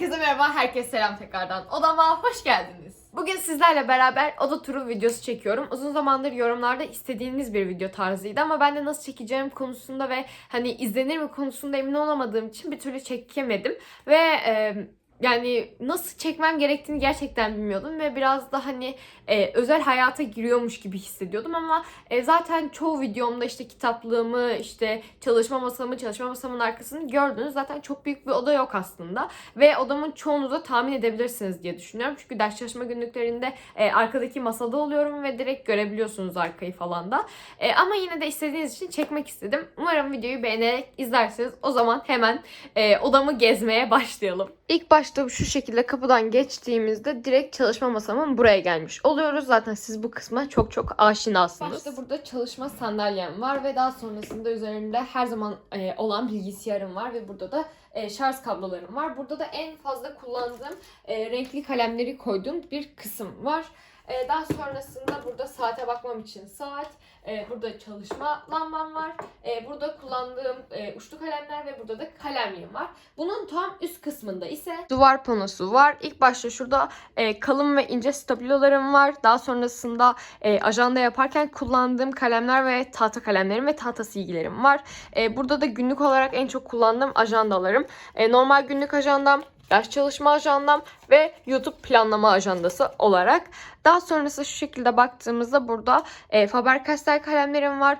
Herkese merhaba, herkese selam tekrardan. Odama hoş geldiniz. Bugün sizlerle beraber oda turu videosu çekiyorum. Uzun zamandır yorumlarda istediğiniz bir video tarzıydı ama ben de nasıl çekeceğim konusunda ve hani izlenir mi konusunda emin olamadığım için bir türlü çekemedim. Ve e, yani nasıl çekmem gerektiğini gerçekten bilmiyordum ve biraz da hani e, özel hayata giriyormuş gibi hissediyordum ama e, zaten çoğu videomda işte kitaplığımı, işte çalışma masamı, çalışma masamın arkasını gördünüz. Zaten çok büyük bir oda yok aslında ve odamın çoğunu da tahmin edebilirsiniz diye düşünüyorum. Çünkü ders çalışma günlüklerinde e, arkadaki masada oluyorum ve direkt görebiliyorsunuz arkayı falan da. E, ama yine de istediğiniz için çekmek istedim. Umarım videoyu beğenerek izlersiniz. O zaman hemen e, odamı gezmeye başlayalım. İlk başta şu şekilde kapıdan geçtiğimizde direkt çalışma masamın buraya gelmiş oluyoruz. Zaten siz bu kısma çok çok aşinasınız. Başta burada çalışma sandalyem var ve daha sonrasında üzerinde her zaman e, olan bilgisayarım var ve burada da e, şarj kablolarım var. Burada da en fazla kullandığım e, renkli kalemleri koyduğum bir kısım var. E, daha sonrasında burada saate bakmam için saat, e, burada çalışma lambam var. E, burada kullandığım e, uçlu kalemler ve burada da kalemliğim var. Bunun tam üst kısmında ise duvar panosu var. İlk başta şurada e, kalın ve ince stabilolarım var. Daha sonrasında e, ajanda yaparken kullandığım kalemler ve tahta kalemlerim ve tahta silgilerim var. E, burada da günlük olarak en çok kullandığım ajandalarım. E, normal günlük ajandam, ders çalışma ajandam ve YouTube planlama ajandası olarak. Daha sonrası şu şekilde baktığımızda burada e, Faber-Castell kalemlerim var.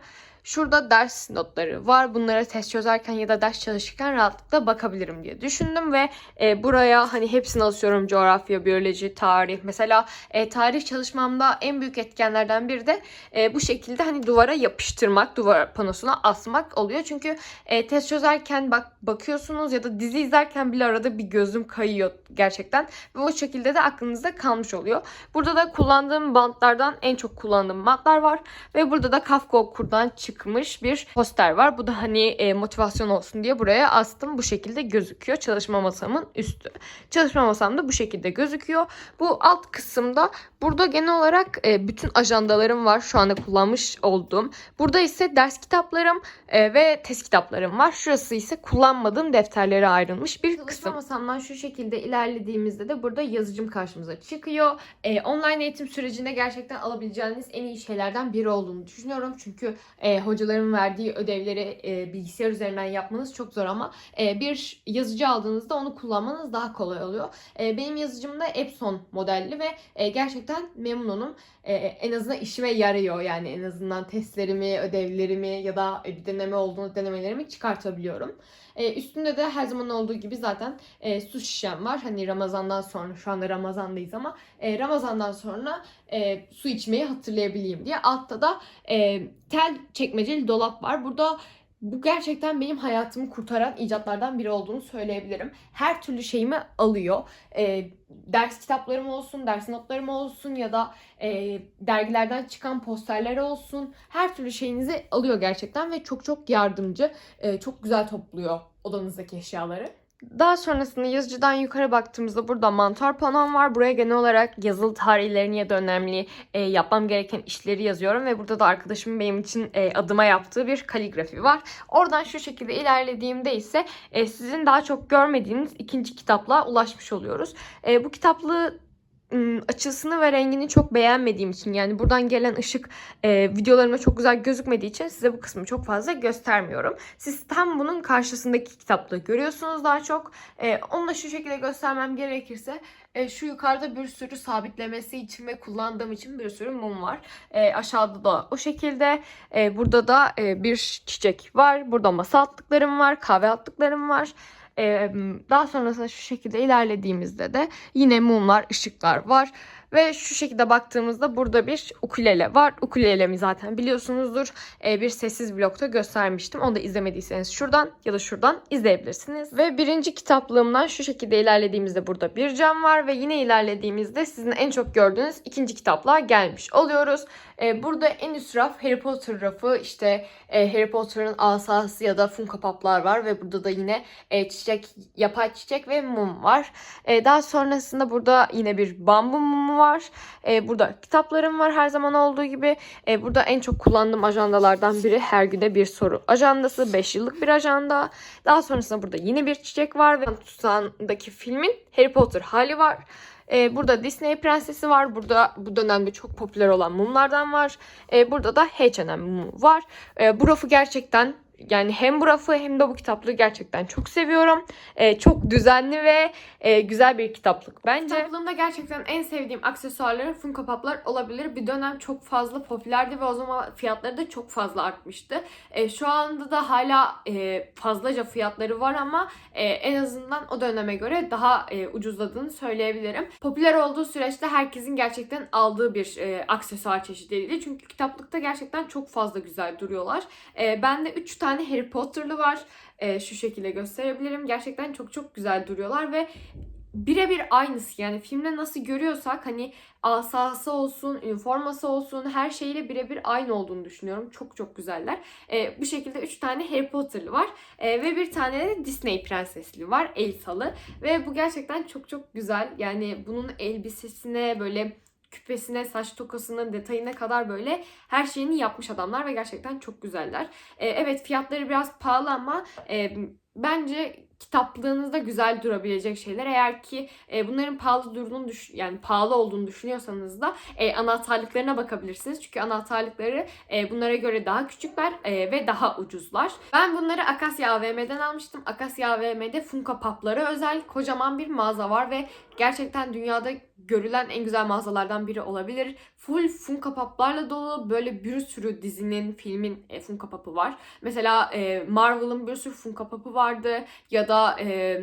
Şurada ders notları var. Bunlara test çözerken ya da ders çalışırken rahatlıkla bakabilirim diye düşündüm ve e, buraya hani hepsini asıyorum. Coğrafya, biyoloji, tarih. Mesela e, tarih çalışmamda en büyük etkenlerden biri de e, bu şekilde hani duvara yapıştırmak, duvar panosuna asmak oluyor. Çünkü e, test çözerken bak bakıyorsunuz ya da dizi izlerken bile arada bir gözüm kayıyor gerçekten ve o şekilde de aklınızda kalmış oluyor. Burada da kullandığım bantlardan en çok kullandığım bantlar var ve burada da Kafka Okur'dan çıkmış bir poster var. Bu da hani e, motivasyon olsun diye buraya astım. Bu şekilde gözüküyor. Çalışma masamın üstü. Çalışma masam da bu şekilde gözüküyor. Bu alt kısımda burada genel olarak e, bütün ajandalarım var. Şu anda kullanmış olduğum. Burada ise ders kitaplarım e, ve test kitaplarım var. Şurası ise kullanmadığım defterlere ayrılmış bir kısım. masamdan şu şekilde ilerlediğimizde de burada yazıcım karşımıza çıkıyor. E, online eğitim sürecinde gerçekten alabileceğiniz en iyi şeylerden biri olduğunu düşünüyorum. Çünkü e, hocaların verdiği ödevleri e, bilgisayar üzerinden yapmanız çok zor ama e, bir yazıcı aldığınızda onu kullanmanız daha kolay oluyor. E, benim yazıcım da Epson modelli ve e, gerçekten memnunum. E, en azından işime yarıyor yani en azından testlerimi, ödevlerimi ya da bir deneme olduğunu denemelerimi çıkartabiliyorum. E, üstünde de her zaman olduğu gibi zaten e, su şişem var. Hani Ramazan'dan sonra şu anda Ramazan'dayız ama e, Ramazan'dan sonra e, su içmeyi hatırlayabileyim diye. Altta da e, tel çekmeceli dolap var. Burada bu gerçekten benim hayatımı kurtaran icatlardan biri olduğunu söyleyebilirim. Her türlü şeyimi alıyor. E, ders kitaplarım olsun, ders notlarım olsun ya da e, dergilerden çıkan posterler olsun. Her türlü şeyinizi alıyor gerçekten ve çok çok yardımcı. E, çok güzel topluyor odanızdaki eşyaları. Daha sonrasında yazıcıdan yukarı baktığımızda burada mantar panom var. Buraya genel olarak yazılı tarihlerini ya da önemli e, yapmam gereken işleri yazıyorum ve burada da arkadaşımın benim için e, adıma yaptığı bir kaligrafi var. Oradan şu şekilde ilerlediğimde ise e, sizin daha çok görmediğiniz ikinci kitapla ulaşmış oluyoruz. E, bu kitaplığı açısını ve rengini çok beğenmediğim için yani buradan gelen ışık e, videolarıma çok güzel gözükmediği için size bu kısmı çok fazla göstermiyorum. Siz tam bunun karşısındaki kitapta görüyorsunuz daha çok. E, onu da şu şekilde göstermem gerekirse e, şu yukarıda bir sürü sabitlemesi için ve kullandığım için bir sürü mum var. E, aşağıda da o şekilde. E, burada da e, bir çiçek var. Burada masa altlıklarım var. Kahve altlıklarım var. Daha sonrasında şu şekilde ilerlediğimizde de yine mumlar, ışıklar var. Ve şu şekilde baktığımızda burada bir ukulele var. Ukulelemi zaten biliyorsunuzdur. Ee, bir sessiz blokta göstermiştim. Onu da izlemediyseniz şuradan ya da şuradan izleyebilirsiniz. Ve birinci kitaplığımdan şu şekilde ilerlediğimizde burada bir cam var. Ve yine ilerlediğimizde sizin en çok gördüğünüz ikinci kitaplığa gelmiş oluyoruz. Ee, burada en üst raf Harry Potter rafı. işte e, Harry Potter'ın asası ya da Funko Pop'lar var. Ve burada da yine e, çiçek, yapay çiçek ve mum var. E, daha sonrasında burada yine bir bambu mumu var. E, burada kitaplarım var her zaman olduğu gibi. E, burada en çok kullandığım ajandalardan biri her güne bir soru ajandası. 5 yıllık bir ajanda. Daha sonrasında burada yine bir çiçek var ve tutağındaki filmin Harry Potter hali var. E, burada Disney Prensesi var. Burada bu dönemde çok popüler olan mumlardan var. E, burada da H&M mumu var. E, bu rafı gerçekten yani hem bu rafı hem de bu kitaplığı gerçekten çok seviyorum. E, çok düzenli ve e, güzel bir kitaplık bence. Kitaplığımda gerçekten en sevdiğim aksesuarları Funko Pop'lar olabilir. Bir dönem çok fazla popülerdi ve o zaman fiyatları da çok fazla artmıştı. E, şu anda da hala e, fazlaca fiyatları var ama e, en azından o döneme göre daha e, ucuzladığını söyleyebilirim. Popüler olduğu süreçte herkesin gerçekten aldığı bir e, aksesuar çeşidiydi. Çünkü kitaplıkta gerçekten çok fazla güzel duruyorlar. E, bende 3 tane Harry Potter'lı var. E, şu şekilde gösterebilirim. Gerçekten çok çok güzel duruyorlar ve birebir aynısı yani filmde nasıl görüyorsak hani asası olsun, üniforması olsun her şeyle birebir aynı olduğunu düşünüyorum. Çok çok güzeller. Ee, bu şekilde 3 tane Harry Potter'lı var Ee, ve bir tane de Disney prensesli var Elsa'lı ve bu gerçekten çok çok güzel. Yani bunun elbisesine böyle küpesine, saç tokasının detayına kadar böyle her şeyini yapmış adamlar ve gerçekten çok güzeller. Ee, evet fiyatları biraz pahalı ama e, bence kitaplığınızda güzel durabilecek şeyler. Eğer ki e, bunların pahalı durduğunu düş yani pahalı olduğunu düşünüyorsanız da e, anahtarlıklarına bakabilirsiniz. Çünkü anahtarlıkları e, bunlara göre daha küçükler e, ve daha ucuzlar. Ben bunları Akasya AVM'den almıştım. Akasya AVM'de Funko Pop'lara özel kocaman bir mağaza var ve gerçekten dünyada görülen en güzel mağazalardan biri olabilir. Full Funko Pop'larla dolu böyle bir sürü dizinin, filmin e, Funko Pop'u var. Mesela e, Marvel'ın bir sürü Funko Pop'u vardı ya da e,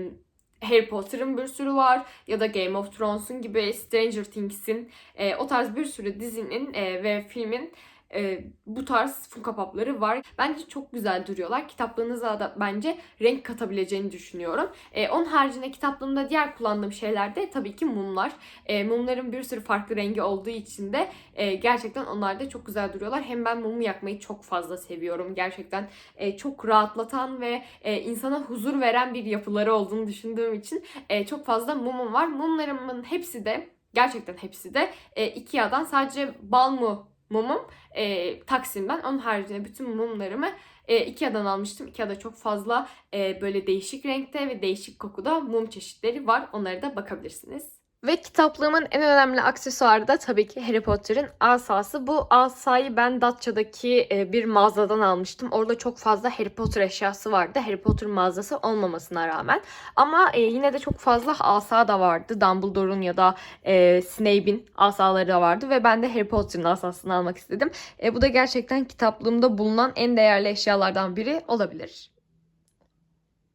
Harry Potter'ın bir sürü var ya da Game of Thrones'un gibi Stranger Things'in e, o tarz bir sürü dizinin e, ve filmin e, bu tarz Funko Pop'ları var. Bence çok güzel duruyorlar. Kitaplığınıza da bence renk katabileceğini düşünüyorum. E, onun haricinde kitaplığımda diğer kullandığım şeyler de tabii ki mumlar. E, mumların bir sürü farklı rengi olduğu için de e, gerçekten onlar da çok güzel duruyorlar. Hem ben mumu yakmayı çok fazla seviyorum. Gerçekten e, çok rahatlatan ve e, insana huzur veren bir yapıları olduğunu düşündüğüm için e, çok fazla mumum var. Mumlarımın hepsi de gerçekten hepsi de e, Ikea'dan sadece Balmu mumum e, Taksim'den. Onun haricinde bütün mumlarımı e, Ikea'dan almıştım. Ikea'da çok fazla e, böyle değişik renkte ve değişik kokuda mum çeşitleri var. Onlara da bakabilirsiniz. Ve kitaplığımın en önemli aksesuarı da tabii ki Harry Potter'ın asası. Bu asayı ben Datça'daki e, bir mağazadan almıştım. Orada çok fazla Harry Potter eşyası vardı. Harry Potter mağazası olmamasına rağmen. Ama e, yine de çok fazla asa da vardı. Dumbledore'un ya da e, Snape'in asaları da vardı. Ve ben de Harry Potter'ın asasını almak istedim. Bu da gerçekten kitaplığımda bulunan en değerli eşyalardan biri olabilir.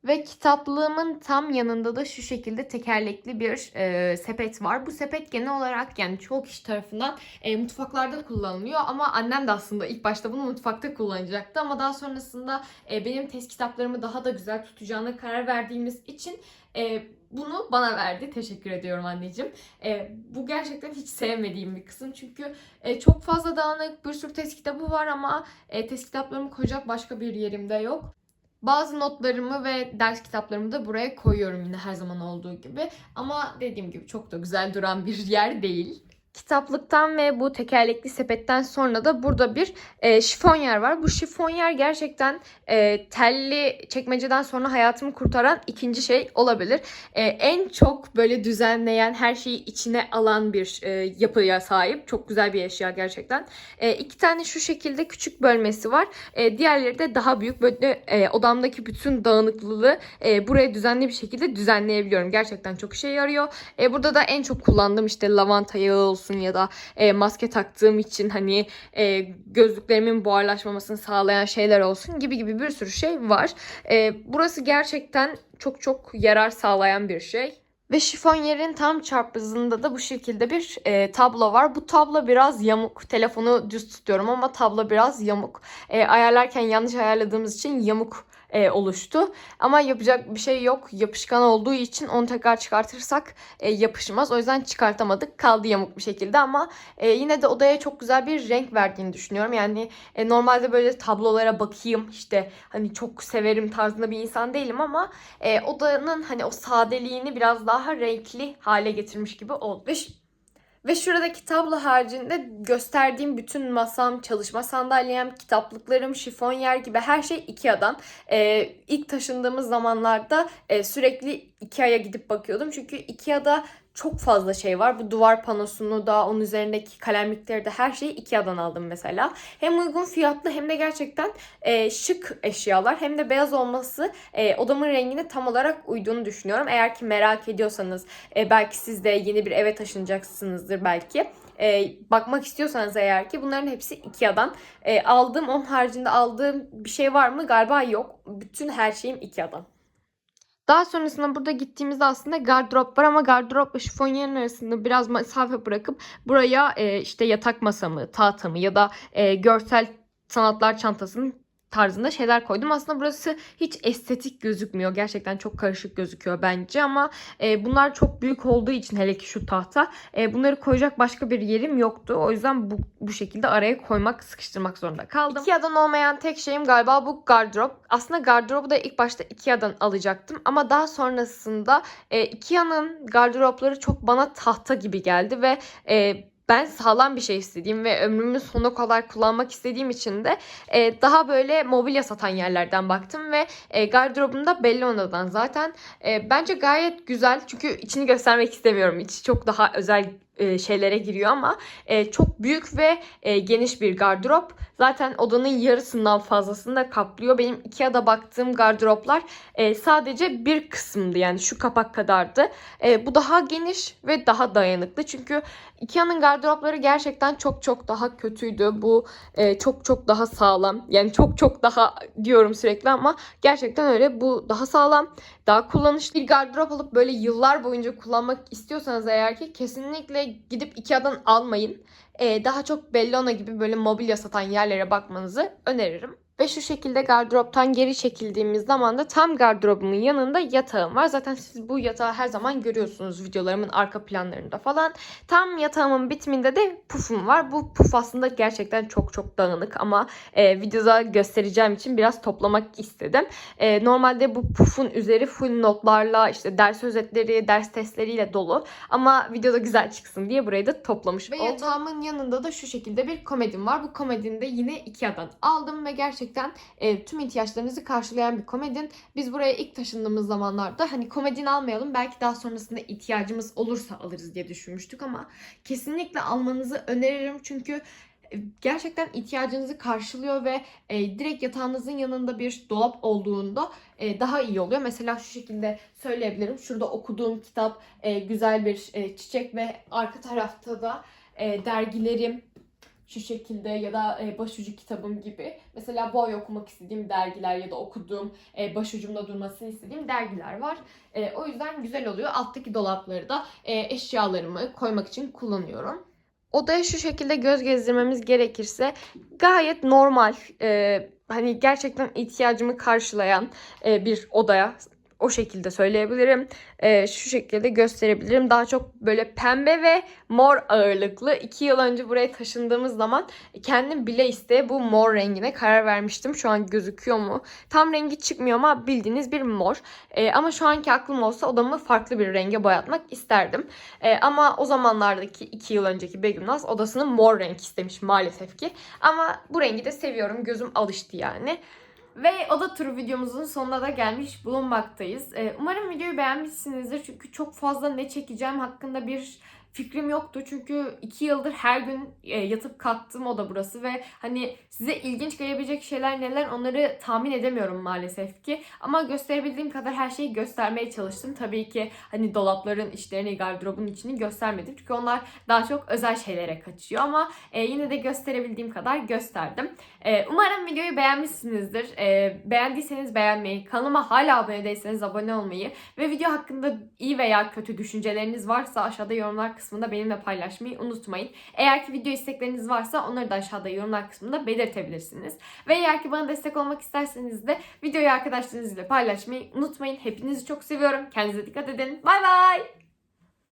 Ve kitaplığımın tam yanında da şu şekilde tekerlekli bir e, sepet var. Bu sepet genel olarak yani çoğu kişi tarafından e, mutfaklarda kullanılıyor. Ama annem de aslında ilk başta bunu mutfakta kullanacaktı. Ama daha sonrasında e, benim test kitaplarımı daha da güzel tutacağına karar verdiğimiz için e, bunu bana verdi. Teşekkür ediyorum anneciğim. E, bu gerçekten hiç sevmediğim bir kısım. Çünkü e, çok fazla dağınık bir sürü test kitabı var ama e, test kitaplarımı koyacak başka bir yerimde yok. Bazı notlarımı ve ders kitaplarımı da buraya koyuyorum yine her zaman olduğu gibi. Ama dediğim gibi çok da güzel duran bir yer değil. Kitaplıktan ve bu tekerlekli sepetten sonra da burada bir e, şifonyer var. Bu şifonyer gerçekten e, telli çekmeceden sonra hayatımı kurtaran ikinci şey olabilir. E, en çok böyle düzenleyen, her şeyi içine alan bir e, yapıya sahip. Çok güzel bir eşya gerçekten. E, iki tane şu şekilde küçük bölmesi var. E, diğerleri de daha büyük. Böyle e, odamdaki bütün dağınıklılığı e, buraya düzenli bir şekilde düzenleyebiliyorum. Gerçekten çok işe yarıyor. E, burada da en çok kullandığım işte lavanta yağı ya da e, maske taktığım için hani e, gözlüklerimin buharlaşmamasını sağlayan şeyler olsun gibi gibi bir sürü şey var. E, burası gerçekten çok çok yarar sağlayan bir şey. Ve şifonyerin tam çaprazında da bu şekilde bir e, tablo var. Bu tablo biraz yamuk. Telefonu düz tutuyorum ama tablo biraz yamuk. E, ayarlarken yanlış ayarladığımız için yamuk e, oluştu. Ama yapacak bir şey yok. Yapışkan olduğu için onu tekrar çıkartırsak e, yapışmaz. O yüzden çıkartamadık. Kaldı yamuk bir şekilde ama e, yine de odaya çok güzel bir renk verdiğini düşünüyorum. Yani e, normalde böyle tablolara bakayım işte hani çok severim tarzında bir insan değilim ama e, odanın hani o sadeliğini biraz daha renkli hale getirmiş gibi oldu. Ve, şuradaki tablo haricinde gösterdiğim bütün masam, çalışma sandalyem, kitaplıklarım, şifonyer gibi her şey Ikea'dan. Ee, ilk taşındığımız zamanlarda e, sürekli Ikea'ya gidip bakıyordum. Çünkü Ikea'da çok fazla şey var. Bu duvar panosunu da, onun üzerindeki kalemlikleri de her şeyi Ikea'dan aldım mesela. Hem uygun fiyatlı hem de gerçekten e, şık eşyalar. Hem de beyaz olması e, odamın rengine tam olarak uyduğunu düşünüyorum. Eğer ki merak ediyorsanız e, belki siz de yeni bir eve taşınacaksınızdır belki. E, bakmak istiyorsanız eğer ki bunların hepsi Ikea'dan. E, aldığım, onun haricinde aldığım bir şey var mı? Galiba yok. Bütün her şeyim Ikea'dan. Daha sonrasında burada gittiğimizde aslında gardırop var ama gardırop ve şifonyerin arasında biraz mesafe bırakıp buraya e, işte yatak masamı, tahtamı ya da e, görsel sanatlar çantasının tarzında şeyler koydum. Aslında burası hiç estetik gözükmüyor. Gerçekten çok karışık gözüküyor bence ama e, bunlar çok büyük olduğu için hele ki şu tahta e, bunları koyacak başka bir yerim yoktu. O yüzden bu, bu şekilde araya koymak, sıkıştırmak zorunda kaldım. Ikea'dan olmayan tek şeyim galiba bu gardırop. Aslında gardırobu da ilk başta Ikea'dan alacaktım ama daha sonrasında e, Ikea'nın gardıropları çok bana tahta gibi geldi ve e, ben sağlam bir şey istediğim ve ömrümün sonuna kadar kullanmak istediğim için de e, daha böyle mobilya satan yerlerden baktım ve e, gardırobumda Bellona'dan zaten e, bence gayet güzel çünkü içini göstermek istemiyorum. İçi çok daha özel e, şeylere giriyor ama e, çok büyük ve e, geniş bir gardırop. Zaten odanın yarısından fazlasını da kaplıyor. Benim Ikea'da baktığım gardıroplar sadece bir kısımdı yani şu kapak kadardı. Bu daha geniş ve daha dayanıklı çünkü Ikea'nın gardıropları gerçekten çok çok daha kötüydü. Bu çok çok daha sağlam. Yani çok çok daha diyorum sürekli ama gerçekten öyle. Bu daha sağlam, daha kullanışlı bir gardırop alıp böyle yıllar boyunca kullanmak istiyorsanız eğer ki kesinlikle gidip Ikea'dan almayın. Ee, daha çok Bellona gibi böyle mobilya satan yerlere bakmanızı öneririm. Ve şu şekilde gardıroptan geri çekildiğimiz zaman da tam gardırobumun yanında yatağım var. Zaten siz bu yatağı her zaman görüyorsunuz videolarımın arka planlarında falan. Tam yatağımın bitiminde de pufum var. Bu puf aslında gerçekten çok çok dağınık ama e, videoda göstereceğim için biraz toplamak istedim. E, normalde bu pufun üzeri full notlarla işte ders özetleri, ders testleriyle dolu. Ama videoda güzel çıksın diye burayı da toplamış Ve oldum. yatağımın yanında da şu şekilde bir komedim var. Bu komedini de yine Ikea'dan aldım ve gerçekten e, tüm ihtiyaçlarınızı karşılayan bir komedin. Biz buraya ilk taşındığımız zamanlarda hani komedin almayalım belki daha sonrasında ihtiyacımız olursa alırız diye düşünmüştük ama kesinlikle almanızı öneririm çünkü e, gerçekten ihtiyacınızı karşılıyor ve e, direkt yatağınızın yanında bir dolap olduğunda e, daha iyi oluyor. Mesela şu şekilde söyleyebilirim. Şurada okuduğum kitap e, güzel bir e, çiçek ve arka tarafta da e, dergilerim şu şekilde ya da e, başucu kitabım gibi. Mesela bu ay okumak istediğim dergiler ya da okuduğum e, başucumda durmasını istediğim dergiler var. E, o yüzden güzel oluyor. Alttaki dolapları da eşyalarımı koymak için kullanıyorum. Odaya şu şekilde göz gezdirmemiz gerekirse gayet normal, e, hani gerçekten ihtiyacımı karşılayan e, bir odaya o şekilde söyleyebilirim. E, şu şekilde gösterebilirim. Daha çok böyle pembe ve mor ağırlıklı. İki yıl önce buraya taşındığımız zaman kendim bile isteye bu mor rengine karar vermiştim. Şu an gözüküyor mu? Tam rengi çıkmıyor ama bildiğiniz bir mor. E, ama şu anki aklım olsa odamı farklı bir renge boyatmak isterdim. E, ama o zamanlardaki iki yıl önceki Begüm Naz odasını mor renk istemiş maalesef ki. Ama bu rengi de seviyorum. Gözüm alıştı yani. Ve oda turu videomuzun sonuna da gelmiş bulunmaktayız. Ee, umarım videoyu beğenmişsinizdir. Çünkü çok fazla ne çekeceğim hakkında bir fikrim yoktu. Çünkü iki yıldır her gün e, yatıp kalktığım oda burası ve hani size ilginç gelebilecek şeyler neler onları tahmin edemiyorum maalesef ki. Ama gösterebildiğim kadar her şeyi göstermeye çalıştım. Tabii ki hani dolapların içlerini, gardırobun içini göstermedim. Çünkü onlar daha çok özel şeylere kaçıyor ama e, yine de gösterebildiğim kadar gösterdim. E, umarım videoyu beğenmişsinizdir. Beğendiyseniz beğenmeyi, kanalıma hala abone değilseniz abone olmayı ve video hakkında iyi veya kötü düşünceleriniz varsa aşağıda yorumlar kısmında benimle paylaşmayı unutmayın. Eğer ki video istekleriniz varsa onları da aşağıda yorumlar kısmında belirtebilirsiniz. Ve eğer ki bana destek olmak isterseniz de videoyu arkadaşlarınızla paylaşmayı unutmayın. Hepinizi çok seviyorum. Kendinize dikkat edin. Bay bay.